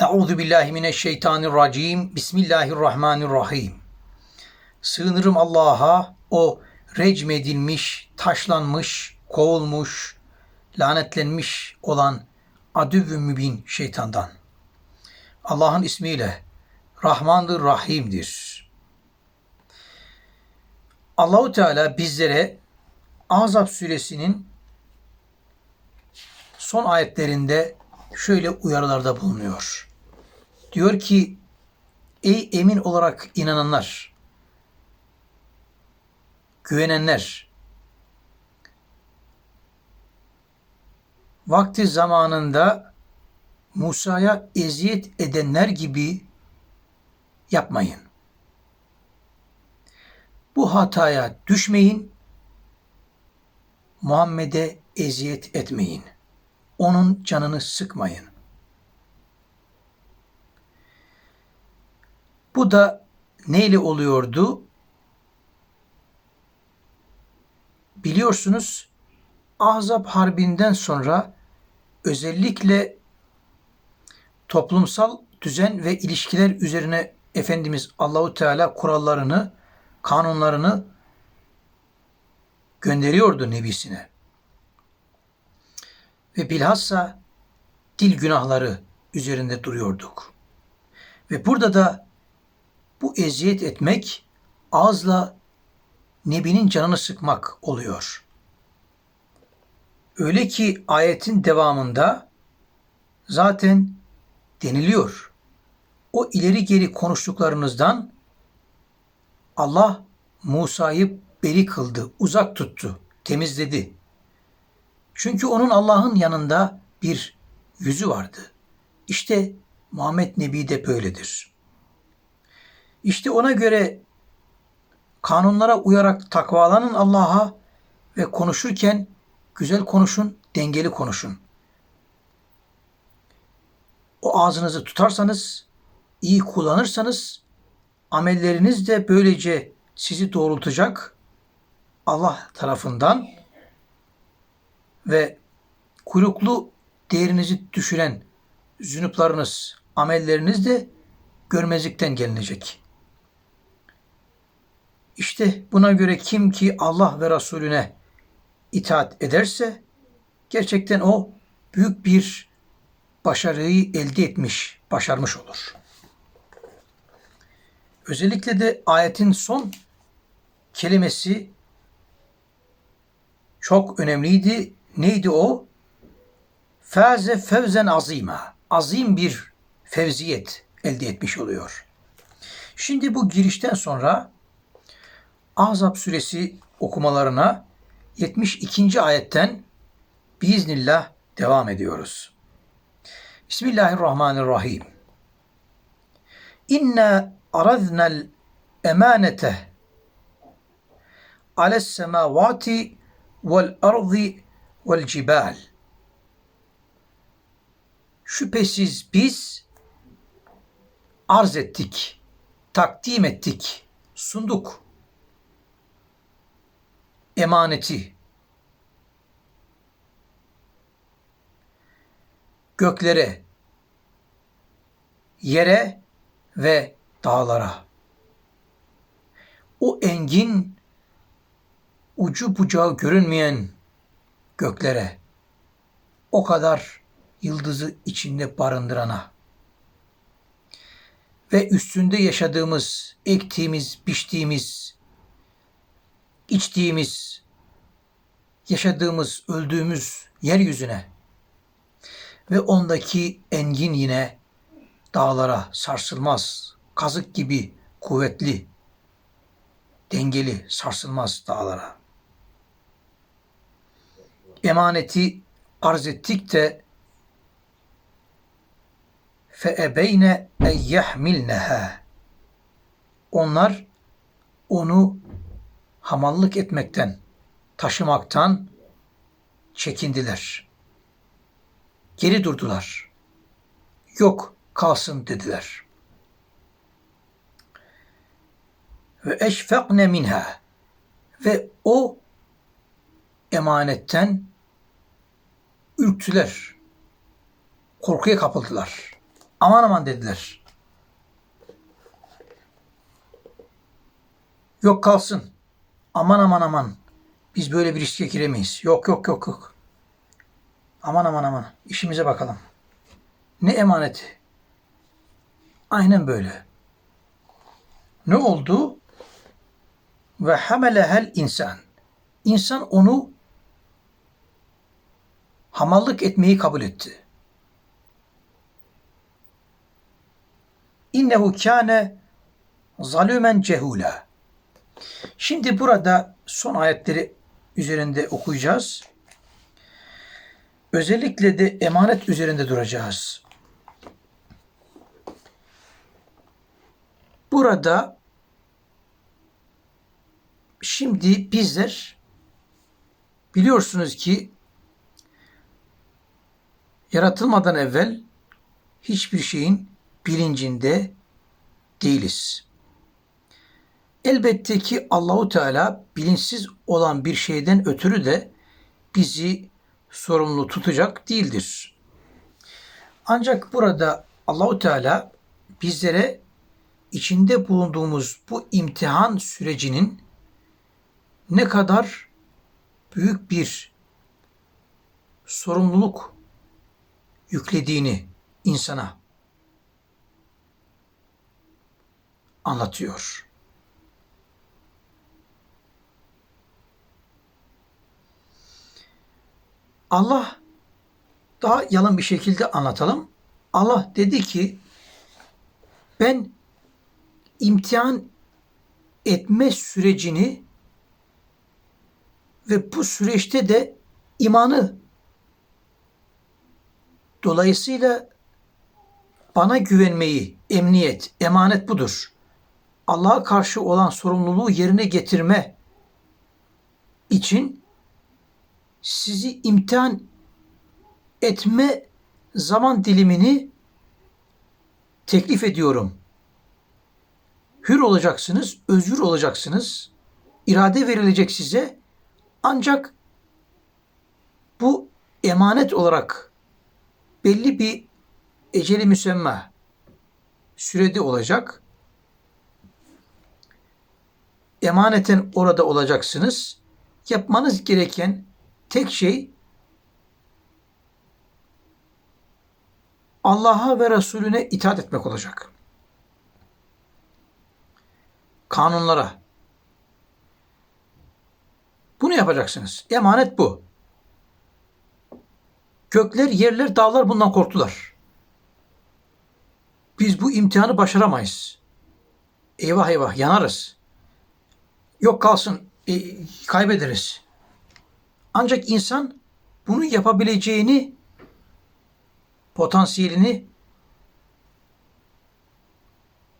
Euzu billahi mineşşeytanirracim. Bismillahirrahmanirrahim. Sığınırım Allah'a o recmedilmiş, taşlanmış, kovulmuş, lanetlenmiş olan adüv-ü mübin şeytandan. Allah'ın ismiyle Rahmandır, Rahim'dir. Allahu Teala bizlere Azap suresinin son ayetlerinde şöyle uyarılarda bulunuyor. Diyor ki ey emin olarak inananlar, güvenenler, vakti zamanında Musa'ya eziyet edenler gibi yapmayın. Bu hataya düşmeyin. Muhammed'e eziyet etmeyin. Onun canını sıkmayın. Bu da neyle oluyordu? Biliyorsunuz Ahzab Harbi'nden sonra özellikle toplumsal düzen ve ilişkiler üzerine Efendimiz Allahu Teala kurallarını, kanunlarını gönderiyordu nebisine. Ve bilhassa dil günahları üzerinde duruyorduk. Ve burada da bu eziyet etmek ağızla Nebi'nin canını sıkmak oluyor. Öyle ki ayetin devamında zaten deniliyor. O ileri geri konuştuklarınızdan Allah Musa'yı beri kıldı, uzak tuttu, temizledi. Çünkü onun Allah'ın yanında bir yüzü vardı. İşte Muhammed Nebi de böyledir. İşte ona göre kanunlara uyarak takvalanın Allah'a ve konuşurken güzel konuşun, dengeli konuşun. O ağzınızı tutarsanız, iyi kullanırsanız amelleriniz de böylece sizi doğrultacak Allah tarafından ve kuyruklu değerinizi düşüren zünuplarınız, amelleriniz de görmezlikten gelinecek. İşte buna göre kim ki Allah ve Resulüne itaat ederse gerçekten o büyük bir başarıyı elde etmiş, başarmış olur. Özellikle de ayetin son kelimesi çok önemliydi. Neydi o? Faze fevzen azima. Azim bir fevziyet elde etmiş oluyor. Şimdi bu girişten sonra Ahzab suresi okumalarına 72. ayetten biiznillah devam ediyoruz. Bismillahirrahmanirrahim. İnna araznal emanete ales semavati vel ardi vel cibal. Şüphesiz biz arz ettik, takdim ettik, sunduk emaneti. Göklere, yere ve dağlara. O engin ucu bucağı görünmeyen göklere, o kadar yıldızı içinde barındırana. Ve üstünde yaşadığımız, ektiğimiz, biçtiğimiz, içtiğimiz, yaşadığımız, öldüğümüz yeryüzüne ve ondaki engin yine dağlara sarsılmaz, kazık gibi kuvvetli, dengeli, sarsılmaz dağlara. Emaneti arz ettik de feebeyne en. Onlar onu hamallık etmekten, taşımaktan çekindiler. Geri durdular. Yok kalsın dediler. Ve eşfekne minha ve o emanetten ürktüler. Korkuya kapıldılar. Aman aman dediler. Yok kalsın. Aman aman aman. Biz böyle bir riske giremeyiz. Yok yok yok yok. Aman aman aman. İşimize bakalım. Ne emaneti? Aynen böyle. Ne oldu? Ve hamelehel insan. İnsan onu hamallık etmeyi kabul etti. İnnehu kâne zalümen cehula. Şimdi burada son ayetleri üzerinde okuyacağız. Özellikle de emanet üzerinde duracağız. Burada şimdi bizler biliyorsunuz ki yaratılmadan evvel hiçbir şeyin bilincinde değiliz. Elbette ki Allahu Teala bilinçsiz olan bir şeyden ötürü de bizi sorumlu tutacak değildir. Ancak burada Allahu Teala bizlere içinde bulunduğumuz bu imtihan sürecinin ne kadar büyük bir sorumluluk yüklediğini insana anlatıyor. Allah daha yalın bir şekilde anlatalım. Allah dedi ki ben imtihan etme sürecini ve bu süreçte de imanı dolayısıyla bana güvenmeyi, emniyet, emanet budur. Allah'a karşı olan sorumluluğu yerine getirme için sizi imtihan etme zaman dilimini teklif ediyorum. Hür olacaksınız, özgür olacaksınız. irade verilecek size. Ancak bu emanet olarak belli bir eceli müsemma sürede olacak. Emaneten orada olacaksınız. Yapmanız gereken tek şey Allah'a ve Resulüne itaat etmek olacak. Kanunlara. Bunu yapacaksınız. Emanet bu. Gökler, yerler, dağlar bundan korktular. Biz bu imtihanı başaramayız. Eyvah eyvah yanarız. Yok kalsın e, kaybederiz. Ancak insan bunu yapabileceğini potansiyelini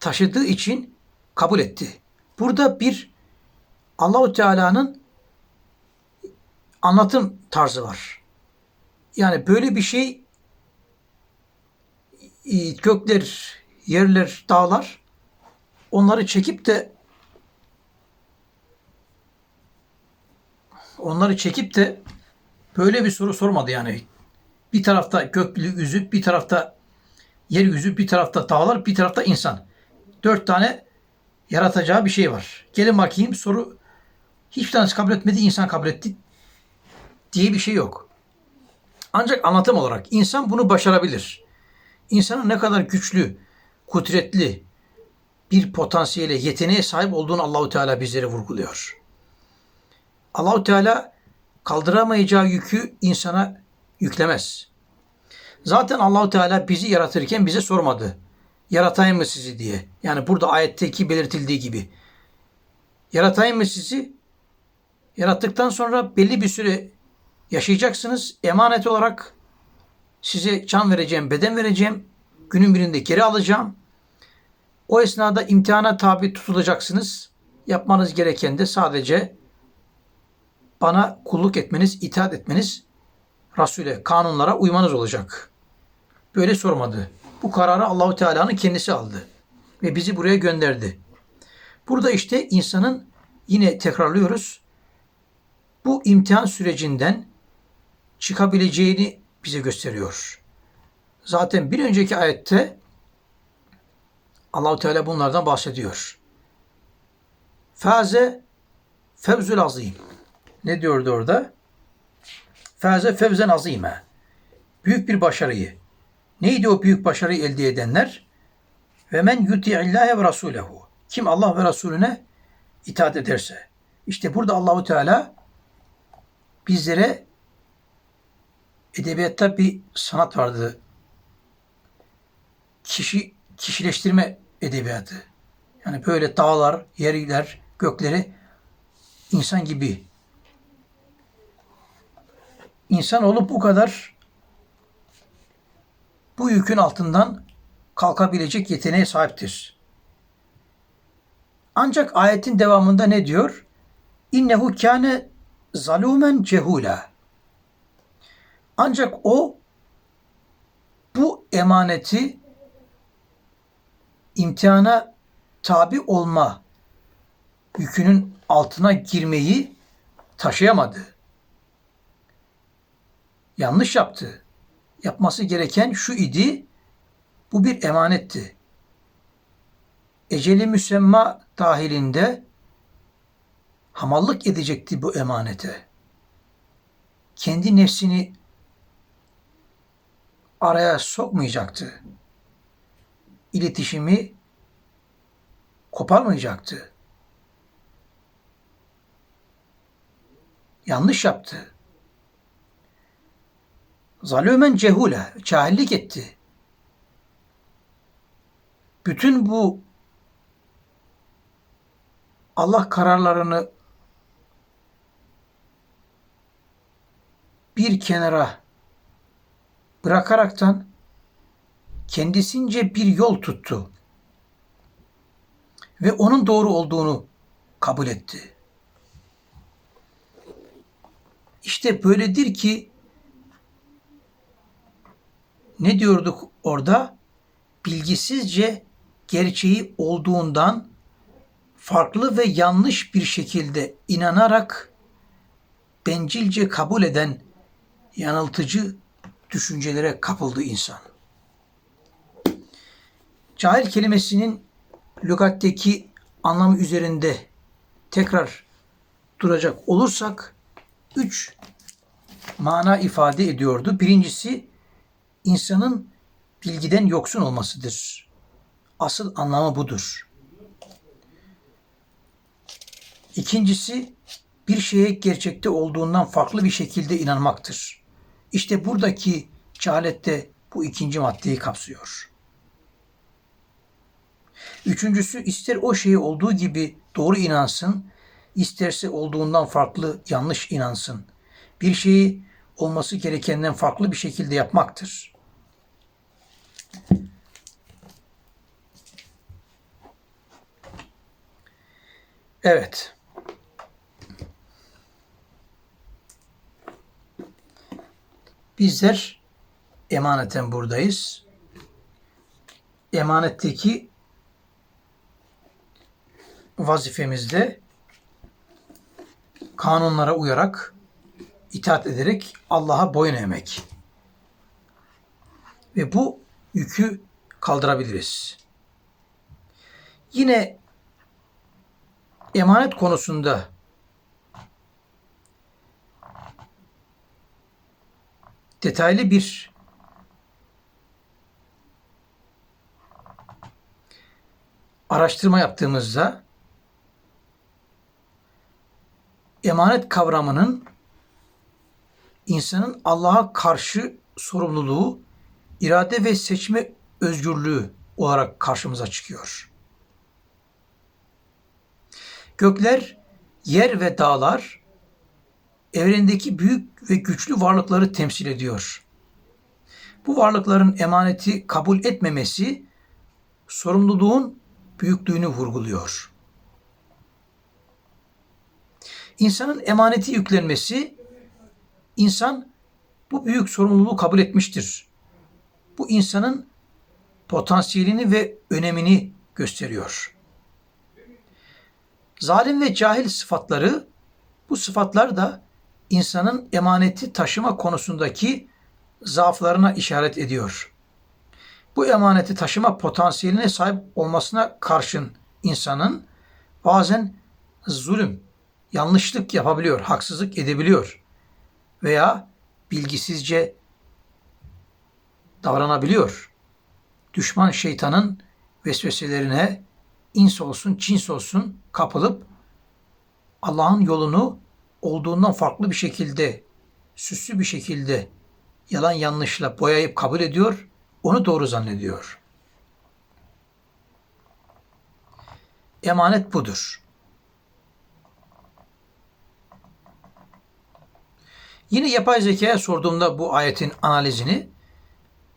taşıdığı için kabul etti. Burada bir Allahu Teala'nın anlatım tarzı var. Yani böyle bir şey e, gökler, yerler, dağlar onları çekip de onları çekip de böyle bir soru sormadı yani. Bir tarafta gökyüzü, bir tarafta yeryüzü, bir tarafta dağlar, bir tarafta insan. Dört tane yaratacağı bir şey var. Gelin bakayım soru hiçbir tanesi kabul etmedi, insan kabul etti diye bir şey yok. Ancak anlatım olarak insan bunu başarabilir. İnsanın ne kadar güçlü, kudretli bir potansiyele, yeteneğe sahip olduğunu Allahu Teala bizlere vurguluyor. Allahu Teala kaldıramayacağı yükü insana yüklemez. Zaten Allahu Teala bizi yaratırken bize sormadı. Yaratayım mı sizi diye. Yani burada ayetteki belirtildiği gibi. Yaratayım mı sizi? Yarattıktan sonra belli bir süre yaşayacaksınız. Emanet olarak size can vereceğim, beden vereceğim. Günün birinde geri alacağım. O esnada imtihana tabi tutulacaksınız. Yapmanız gereken de sadece bana kulluk etmeniz, itaat etmeniz, Resul'e, kanunlara uymanız olacak. Böyle sormadı. Bu kararı Allahu Teala'nın kendisi aldı ve bizi buraya gönderdi. Burada işte insanın yine tekrarlıyoruz. Bu imtihan sürecinden çıkabileceğini bize gösteriyor. Zaten bir önceki ayette Allahu Teala bunlardan bahsediyor. Faze fevzül azim. Ne diyordu orada? Faze fevzen azime. Büyük bir başarıyı. Neydi o büyük başarıyı elde edenler? Ve men yuti'illâhe ve rasûlehu. Kim Allah ve Resulüne itaat ederse. İşte burada Allahu Teala bizlere edebiyatta bir sanat vardı. Kişi kişileştirme edebiyatı. Yani böyle dağlar, yerler, gökleri insan gibi. İnsan olup bu kadar bu yükün altından kalkabilecek yeteneğe sahiptir. Ancak ayetin devamında ne diyor? İnnehu kâne zalumen cehula. Ancak o bu emaneti imtihana tabi olma yükünün altına girmeyi taşıyamadı. Yanlış yaptı. Yapması gereken şu idi, bu bir emanetti. Eceli müsemma dahilinde hamallık edecekti bu emanete. Kendi nefsini araya sokmayacaktı. İletişimi koparmayacaktı. Yanlış yaptı. Zalümen cehule, cahillik etti. Bütün bu Allah kararlarını bir kenara bırakaraktan kendisince bir yol tuttu ve onun doğru olduğunu kabul etti. İşte böyledir ki ne diyorduk orada? Bilgisizce gerçeği olduğundan farklı ve yanlış bir şekilde inanarak bencilce kabul eden yanıltıcı düşüncelere kapıldı insan. Cahil kelimesinin lügatteki anlamı üzerinde tekrar duracak olursak üç mana ifade ediyordu. Birincisi insanın bilgiden yoksun olmasıdır. Asıl anlamı budur. İkincisi bir şeye gerçekte olduğundan farklı bir şekilde inanmaktır. İşte buradaki cehalette bu ikinci maddeyi kapsıyor. Üçüncüsü ister o şeyi olduğu gibi doğru inansın, isterse olduğundan farklı yanlış inansın. Bir şeyi olması gerekenden farklı bir şekilde yapmaktır. Evet. Bizler emaneten buradayız. Emanetteki vazifemizde kanunlara uyarak, itaat ederek Allah'a boyun eğmek. Ve bu yükü kaldırabiliriz. Yine emanet konusunda detaylı bir araştırma yaptığımızda emanet kavramının insanın Allah'a karşı sorumluluğu, irade ve seçme özgürlüğü olarak karşımıza çıkıyor. Gökler, yer ve dağlar evrendeki büyük ve güçlü varlıkları temsil ediyor. Bu varlıkların emaneti kabul etmemesi sorumluluğun büyüklüğünü vurguluyor. İnsanın emaneti yüklenmesi, insan bu büyük sorumluluğu kabul etmiştir. Bu insanın potansiyelini ve önemini gösteriyor. Zalim ve cahil sıfatları, bu sıfatlar da insanın emaneti taşıma konusundaki zaaflarına işaret ediyor. Bu emaneti taşıma potansiyeline sahip olmasına karşın insanın bazen zulüm, yanlışlık yapabiliyor, haksızlık edebiliyor veya bilgisizce davranabiliyor. Düşman şeytanın vesveselerine ins olsun, cins olsun kapılıp Allah'ın yolunu olduğundan farklı bir şekilde, süslü bir şekilde yalan yanlışla boyayıp kabul ediyor, onu doğru zannediyor. Emanet budur. Yine yapay zekaya sorduğumda bu ayetin analizini,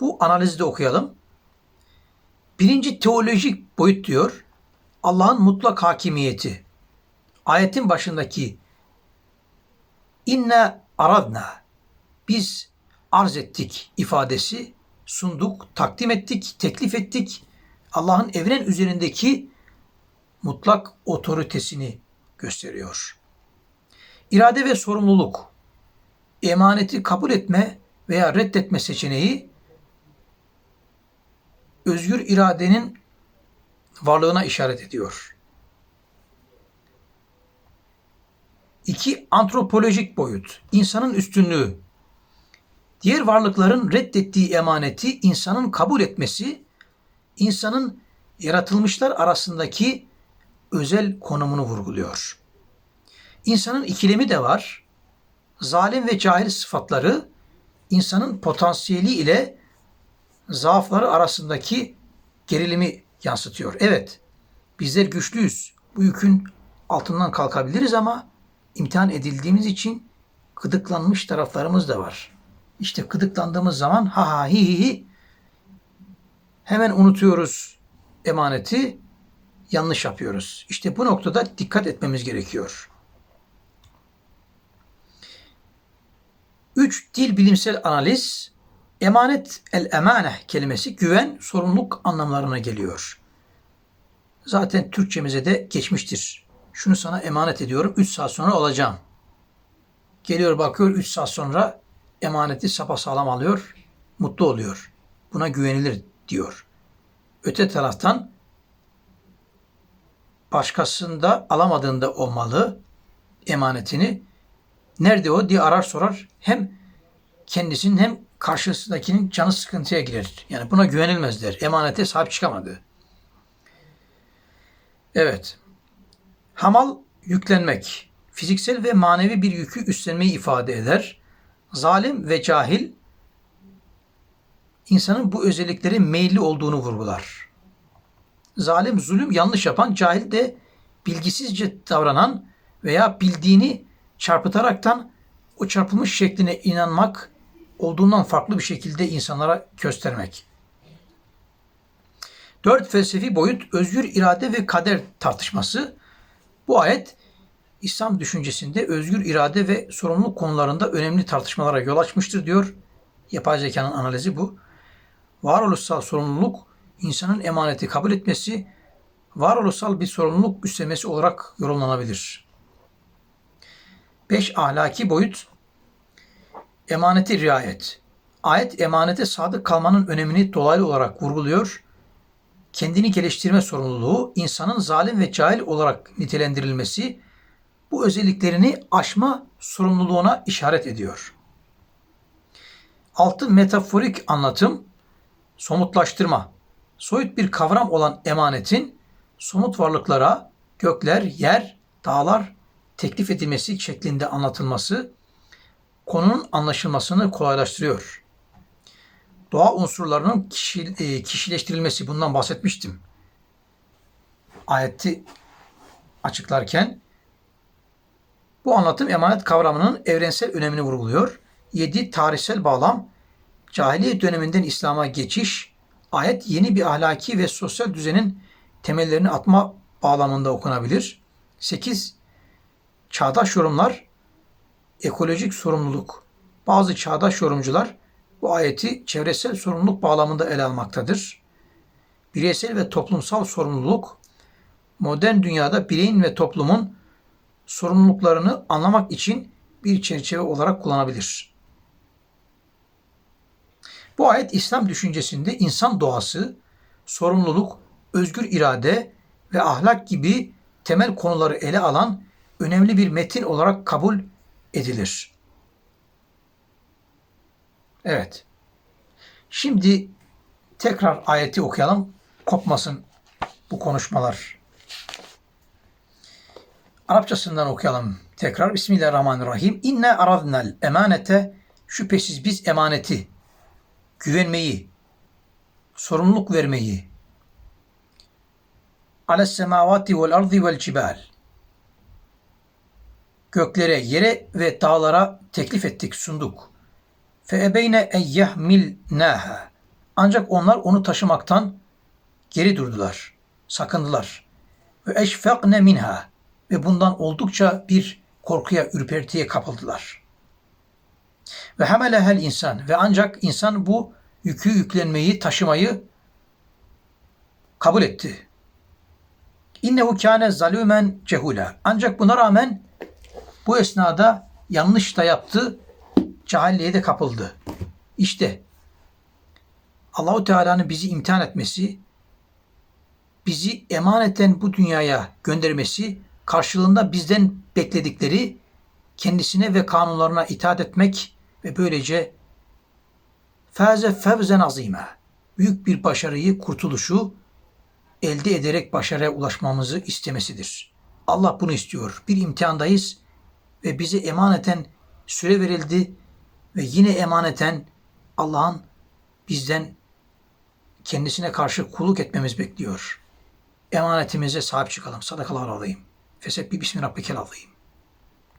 bu analizi de okuyalım. Birinci teolojik boyut diyor, Allah'ın mutlak hakimiyeti. Ayetin başındaki inne aradna biz arz ettik ifadesi sunduk, takdim ettik, teklif ettik. Allah'ın evren üzerindeki mutlak otoritesini gösteriyor. İrade ve sorumluluk, emaneti kabul etme veya reddetme seçeneği özgür iradenin varlığına işaret ediyor. İki, antropolojik boyut, insanın üstünlüğü. Diğer varlıkların reddettiği emaneti insanın kabul etmesi, insanın yaratılmışlar arasındaki özel konumunu vurguluyor. İnsanın ikilemi de var. Zalim ve cahil sıfatları insanın potansiyeli ile zaafları arasındaki gerilimi yansıtıyor. Evet, bizler güçlüyüz. Bu yükün altından kalkabiliriz ama imtihan edildiğimiz için gıdıklanmış taraflarımız da var. İşte gıdıklandığımız zaman ha ha hi hi hi hemen unutuyoruz emaneti, yanlış yapıyoruz. İşte bu noktada dikkat etmemiz gerekiyor. Üç, dil bilimsel analiz. Emanet, el emane kelimesi güven, sorumluluk anlamlarına geliyor. Zaten Türkçemize de geçmiştir. Şunu sana emanet ediyorum, 3 saat sonra alacağım. Geliyor bakıyor 3 saat sonra emaneti sapasağlam alıyor, mutlu oluyor. Buna güvenilir diyor. Öte taraftan başkasında alamadığında o malı, emanetini nerede o diye arar sorar. Hem kendisinin hem karşısındakinin canı sıkıntıya girer. Yani buna güvenilmez der. Emanete sahip çıkamadı. Evet. Hamal yüklenmek. Fiziksel ve manevi bir yükü üstlenmeyi ifade eder. Zalim ve cahil insanın bu özellikleri meyilli olduğunu vurgular. Zalim, zulüm, yanlış yapan, cahil de bilgisizce davranan veya bildiğini çarpıtaraktan o çarpılmış şekline inanmak olduğundan farklı bir şekilde insanlara göstermek. Dört felsefi boyut özgür irade ve kader tartışması. Bu ayet İslam düşüncesinde özgür irade ve sorumluluk konularında önemli tartışmalara yol açmıştır diyor. Yapay zekanın analizi bu. Varoluşsal sorumluluk insanın emaneti kabul etmesi, varoluşsal bir sorumluluk üstlenmesi olarak yorumlanabilir. 5. Ahlaki boyut Emaneti riayet. Ayet emanete sadık kalmanın önemini dolaylı olarak vurguluyor. Kendini geliştirme sorumluluğu, insanın zalim ve cahil olarak nitelendirilmesi bu özelliklerini aşma sorumluluğuna işaret ediyor. Altı metaforik anlatım, somutlaştırma. Soyut bir kavram olan emanetin somut varlıklara, gökler, yer, dağlar teklif edilmesi şeklinde anlatılması konunun anlaşılmasını kolaylaştırıyor. Doğa unsurlarının kişi, e, kişileştirilmesi bundan bahsetmiştim. Ayeti açıklarken bu anlatım emanet kavramının evrensel önemini vurguluyor. 7. Tarihsel bağlam Cahiliye döneminden İslam'a geçiş, ayet yeni bir ahlaki ve sosyal düzenin temellerini atma bağlamında okunabilir. 8. Çağdaş yorumlar ekolojik sorumluluk. Bazı çağdaş yorumcular bu ayeti çevresel sorumluluk bağlamında ele almaktadır. Bireysel ve toplumsal sorumluluk modern dünyada bireyin ve toplumun sorumluluklarını anlamak için bir çerçeve olarak kullanabilir. Bu ayet İslam düşüncesinde insan doğası, sorumluluk, özgür irade ve ahlak gibi temel konuları ele alan önemli bir metin olarak kabul edilir. Evet. Şimdi tekrar ayeti okuyalım. Kopmasın bu konuşmalar. Arapçasından okuyalım tekrar. Bismillahirrahmanirrahim. İnne aradnel emanete şüphesiz biz emaneti, güvenmeyi, sorumluluk vermeyi ales semavati vel ardi vel cibal göklere, yere ve dağlara teklif ettik, sunduk. Fe ebeyne en yahmilnaha. Ancak onlar onu taşımaktan geri durdular, sakındılar. Ve eşfakne minha. Ve bundan oldukça bir korkuya, ürpertiye kapıldılar. Ve hemelehel insan. Ve ancak insan bu yükü yüklenmeyi, taşımayı kabul etti. İnnehu kâne zalûmen cehula. Ancak buna rağmen bu esnada yanlış da yaptı, cahilliğe de kapıldı. İşte Allahu Teala'nın bizi imtihan etmesi, bizi emaneten bu dünyaya göndermesi, karşılığında bizden bekledikleri kendisine ve kanunlarına itaat etmek ve böylece faze fevzen azime büyük bir başarıyı, kurtuluşu elde ederek başarıya ulaşmamızı istemesidir. Allah bunu istiyor. Bir imtihandayız ve bize emaneten süre verildi ve yine emaneten Allah'ın bizden kendisine karşı kulluk etmemiz bekliyor. Emanetimize sahip çıkalım. Sadakallahu alayım. Fesebbi bismi rabbikel azim.